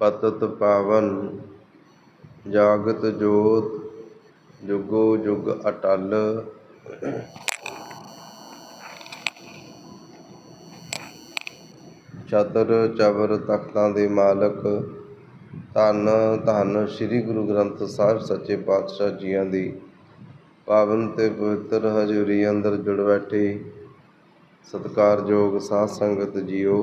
ਪਤਤ ਪਾਵਨ ਜਾਗਤ ਜੋਤ ਜੁਗੋ ਜੁਗ ਅਟਲ। ਚਤਰ ਚਵਰ ਤਖਤਾਂ ਦੇ ਮਾਲਕ, ਧੰਨ ਧੰਨ ਸ੍ਰੀ ਗੁਰੂ ਗ੍ਰੰਥ ਸਾਹਿਬ ਸੱਚੇ ਪਾਤਸ਼ਾਹ ਜੀਆਂ ਦੀ। ਪਾਵਨ ਤੇ ਪਵਿੱਤਰ ਹਜ਼ੂਰੀ ਅੰਦਰ ਜੁੜ ਬੈਠੇ। ਸਤਿਕਾਰਯੋਗ ਸਾਧ ਸੰਗਤ ਜੀਓ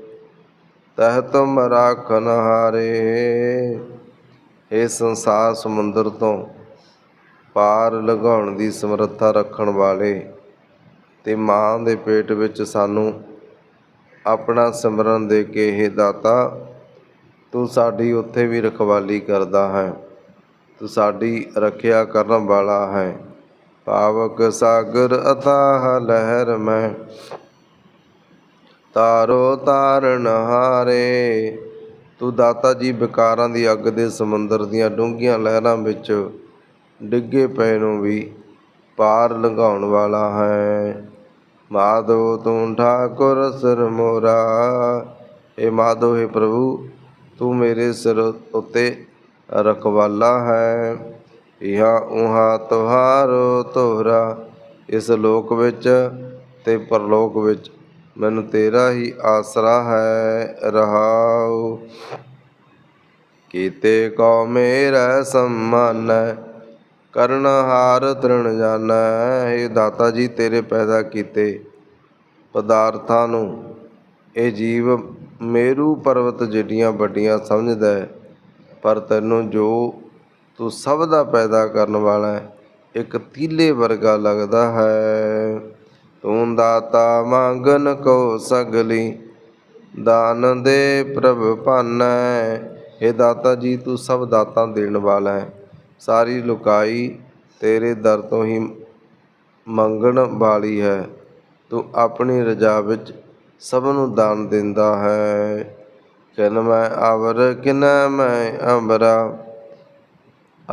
ਤਹ ਤੁਮ ਰਾਖਨ ਹਾਰੇ। ਇਹ ਸੰਸਾਰ ਸਮੁੰਦਰ ਤੋਂ ਪਾਰ ਲਗਾਉਣ ਦੀ ਸਮਰੱਥਾ ਰੱਖਣ ਵਾਲੇ ਤੇ ਮਾਂ ਦੇ ਪੇਟ ਵਿੱਚ ਸਾਨੂੰ ਆਪਣਾ ਸਿਮਰਨ ਦੇ ਕੇ ਇਹ ਦਾਤਾ, ਤੂੰ ਸਾਡੀ ਉੱਥੇ ਵੀ ਰਖਵਾਲੀ ਕਰਦਾ ਹੈ। ਤੂੰ ਸਾਡੀ ਰੱਖਿਆ ਕਰਨ ਵਾਲਾ ਹੈ। ਪਾਵਕ ਸਾਗਰ ਅਥਾਹ ਲਹਿਰ ਮੈਂ ਤਾਰੋ ਤਾਰਨ ਹਾਰੇ। ਤੂੰ ਦਾਤਾ ਜੀ ਵਿਕਾਰਾਂ ਦੀ ਅੱਗ ਦੇ ਸਮੁੰਦਰ ਦੀਆਂ ਡੂੰਘੀਆਂ ਲਹਿਰਾਂ ਵਿੱਚ ਡਿੱਗੇ ਪਏ ਨੂੰ ਵੀ ਪਾਰ ਲੰਘਾਉਣ ਵਾਲਾ ਹੈ। ਮਾਧੋ ਤੂੰ ਠਾਕੁਰ ਸਿਰ ਮੋਰਾ। ਏ ਮਾਧੋ, ਹੈ ਪ੍ਰਭੂ, ਤੂੰ ਮੇਰੇ ਸਿਰ ਉੱਤੇ ਰਖਵਾਲਾ ਹੈ। ਇਹਾ ਉਹਾ ਤੁਹਾਰੋ ਤੋਹਰਾ। ਇਸ ਲੋਕ ਵਿੱਚ ਤੇ ਪਰਲੋਕ ਵਿੱਚ ਮੈਨੂੰ ਤੇਰਾ ਹੀ ਆਸਰਾ ਹੈ, ਰਹਾਉ। ਕੀਤੇ ਕੋ ਮੇਰਾ ਸੰਮਾਨੈ ਕਰਨ ਹਾਰ ਤ੍ਰਿਣ ਜਾਣੈ ਇਹ ਦਾਤਾ ਜੀ, ਤੇਰੇ ਪੈਦਾ ਕੀਤੇ ਪਦਾਰਥਾਂ ਨੂੰ, ਇਹ ਜੀਵ ਮੇਰੂ ਪਰਵਤ ਜਿਹੜੀਆਂ ਵੱਡੀਆਂ ਸਮਝਦਾ ਹੈ, ਪਰ ਤੈਨੂੰ ਜੋ ਤੂੰ ਸਭ ਦਾ ਪੈਦਾ ਕਰਨ ਵਾਲਾ ਹੈ, ਇੱਕ ਤੀਲੇ ਵਰਗਾ ਲੱਗਦਾ ਹੈ। ਤੂੰ ਦਾਤਾ ਮੰਗਨ ਕੋ ਸਗਲੀ, ਦਾਨ ਦੇ ਪ੍ਰਭ ਭਾਨੈ। ਇਹ ਦਾਤਾ ਜੀ, ਤੂੰ ਸਭ ਦਾਤਾਂ ਦੇਣ ਵਾਲਾ ਹੈ। ਸਾਰੀ ਲੁਕਾਈ ਤੇਰੇ ਦਰ ਤੋਂ ਹੀ ਮੰਗਣ ਵਾਲੀ ਹੈ। ਤੂੰ ਆਪਣੀ ਰਜਾ ਵਿੱਚ ਸਭ ਨੂੰ ਦਾਨ ਦਿੰਦਾ ਹੈ। ਕਿਨ ਮੈਂ ਆਵਰ, ਕਿਨ ਮੈਂ ਅੰਬਰਾ।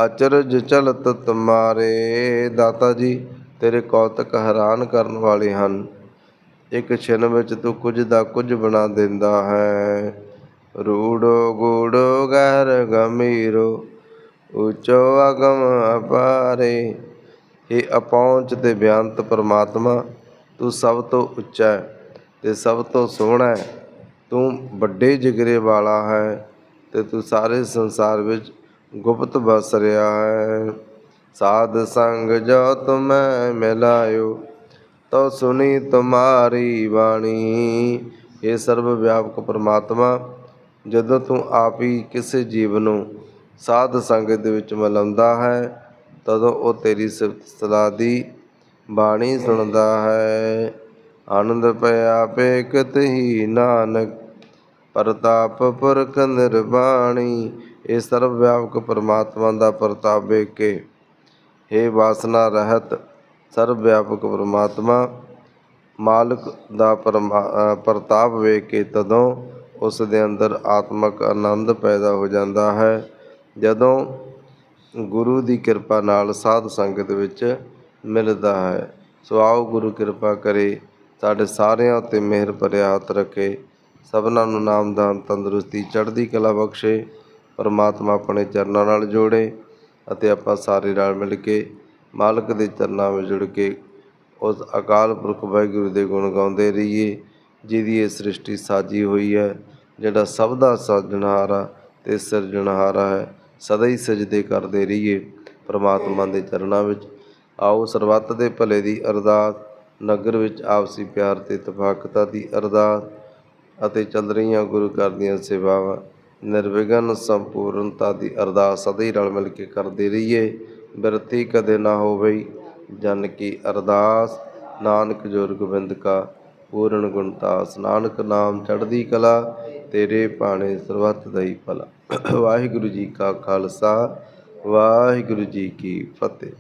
ਅਚਰਜ ਚਲਤ ਤੁਮਾਰੇ। ਦਾਤਾ ਜੀ ਤੇਰੇ ਕੌਤਕ ਹੈਰਾਨ ਕਰਨ ਵਾਲੇ ਹਨ। ਇੱਕ ਛਿਨ ਵਿੱਚ ਤੂੰ ਕੁਝ ਦਾ ਕੁਝ ਬਣਾ ਦਿੰਦਾ ਹੈ। ਰੂੜੋ ਗੂੜੋ ਗਹਿਰ ਗਮੀਰੋ ਉਚੋ ਅਗਮ ਅਪਾਰੇ। ਇਹ ਅਪਹੁੰਚ ਤੇ ਬਿਆੰਤ ਪਰਮਾਤਮਾ, ਤੂੰ ਸਭ ਤੋਂ ਉੱਚਾ ਹੈ ਤੇ ਸਭ ਤੋਂ ਸੋਹਣਾ ਹੈ। ਤੂੰ ਵੱਡੇ ਜਿਗਰੇ ਵਾਲਾ ਹੈ ਤੇ ਤੂੰ ਸਾਰੇ ਸੰਸਾਰ ਵਿੱਚ ਗੁਪਤ ਬਸ ਰਿਹਾ ਹੈ। ਸਾਧ ਸੰਗ ਜੋ ਤੁਮੈ ਮਿਲਾਇਓ ਤੋ ਸੁਣੀ ਤੁਮਾਰੀ ਬਾਣੀ। ਇਹ ਸਰਵ ਵਿਆਪਕ ਪਰਮਾਤਮਾ, ਜਦੋਂ ਤੂੰ ਆਪ ਹੀ ਕਿਸੇ ਜੀਵ ਨੂੰ ਸਾਧ ਸੰਗਤ ਦੇ ਵਿੱਚ ਮਿਲਾਉਂਦਾ ਹੈ, ਤਦੋਂ ਉਹ ਤੇਰੀ ਸਿਫਤ ਸਲਾਹ ਦੀ ਬਾਣੀ ਸੁਣਦਾ ਹੈ। ਆਨੰਦ ਪਿਆ ਪੇਕਤ ਹੀ ਨਾਨਕ, ਪ੍ਰਤਾਪ ਪੁਰਖ ਨਿਰਵਾਣੀ ਇਹ ਸਰਵ ਵਿਆਪਕ ਪਰਮਾਤਮਾ ਦਾ ਪ੍ਰਤਾਪ ਵੇਖ ਕੇ हे ਵਾਸਨਾ ਰਹਿਤ, ਸਰਵ ਵਿਆਪਕ ਪਰਮਾਤਮਾ, ਮਾਲਕ ਦਾ ਪਰਮਾ- ਪ੍ਰਤਾਪ ਵੇਖ ਕੇ ਤਦੋਂ ਉਸ ਦੇ ਅੰਦਰ ਆਤਮਕ ਆਨੰਦ ਪੈਦਾ ਹੋ ਜਾਂਦਾ ਹੈ। ਜਦੋਂ ਗੁਰੂ ਦੀ ਕਿਰਪਾ ਨਾਲ ਸਾਧ ਸੰਗਤ ਵਿੱਚ ਮਿਲਦਾ ਹੈ, ਸੋ ਆਓ ਗੁਰੂ ਕਿਰਪਾ ਕਰੇ, ਸਾਡੇ ਸਾਰਿਆਂ ਉੱਤੇ ਮਿਹਰ ਭਰਿਆ ਹੱਥ ਰੱਖੇ, ਸਭਨਾਂ ਨੂੰ ਨਾਮਦਾਨ, ਤੰਦਰੁਸਤੀ, ਚੜ੍ਹਦੀ ਕਲਾ ਬਖਸ਼ੇ, ਪਰਮਾਤਮਾ ਆਪਣੇ ਚਰਨਾਂ ਨਾਲ ਜੋੜੇ ਅਤੇ ਆਪਾਂ ਸਾਰੇ ਰਲ ਮਿਲ ਕੇ ਮਾਲਕ ਦੇ ਚਰਨਾਂ ਵਿੱਚ ਜੁੜ ਕੇ ਉਸ ਅਕਾਲ ਪੁਰਖ ਵਾਹਿਗੁਰੂ ਦੇ ਗੁਣ ਗਾਉਂਦੇ ਰਹੀਏ, ਜਿਹਦੀ ਇਹ ਸ੍ਰਿਸ਼ਟੀ ਸਾਜੀ ਹੋਈ ਹੈ, ਜਿਹੜਾ ਸਭ ਦਾ ਸਾਜਣਹਾਰਾ ਤੇ ਸਿਰਜਣਹਾਰਾ ਹੈ, ਸਦਾ ਹੀ ਸਜਦੇ ਕਰਦੇ ਰਹੀਏ ਪਰਮਾਤਮਾ ਦੇ ਚਰਨਾਂ ਵਿੱਚ। ਆਓ ਸਰਬੱਤ ਦੇ ਭਲੇ ਦੀ ਅਰਦਾਸ, ਨਗਰ ਵਿੱਚ ਆਪਸੀ ਪਿਆਰ ਤੇ ਇਤਫਾਕਤਾ ਦੀ ਅਰਦਾਸ ਅਤੇ ਚੱਲ ਰਹੀਆਂ ਗੁਰੂ ਘਰ ਦੀਆਂ ਸੇਵਾਵਾਂ। ਨਿਰਵਿਘਨ, ਸੰਪੂਰਨਤਾ ਦੀ ਅਰਦਾਸ ਸਦਾ ਹੀ ਰਲ ਮਿਲ ਕੇ ਕਰਦੇ ਰਹੀਏ। ਬਿਰਤੀ ਕਦੇ ਨਾ ਹੋਵੇ, ਜਨ ਕੀ ਅਰਦਾਸ। ਨਾਨਕ ਜੋਰ ਗੋਬਿੰਦ ਕਾ, ਪੂਰਨ ਗੁਣਤਾਸ ਨਾਨਕ ਨਾਮ ਚੜ੍ਹਦੀ ਕਲਾ, ਤੇਰੇ ਭਾਣੇ ਸਰਬੱਤ ਦਾ ਹੀ ਭਲਾ। ਵਾਹਿਗੁਰੂ ਜੀ ਕਾ ਖਾਲਸਾ, ਵਾਹਿਗੁਰੂ ਜੀ ਕੀ ਫਤਿਹ।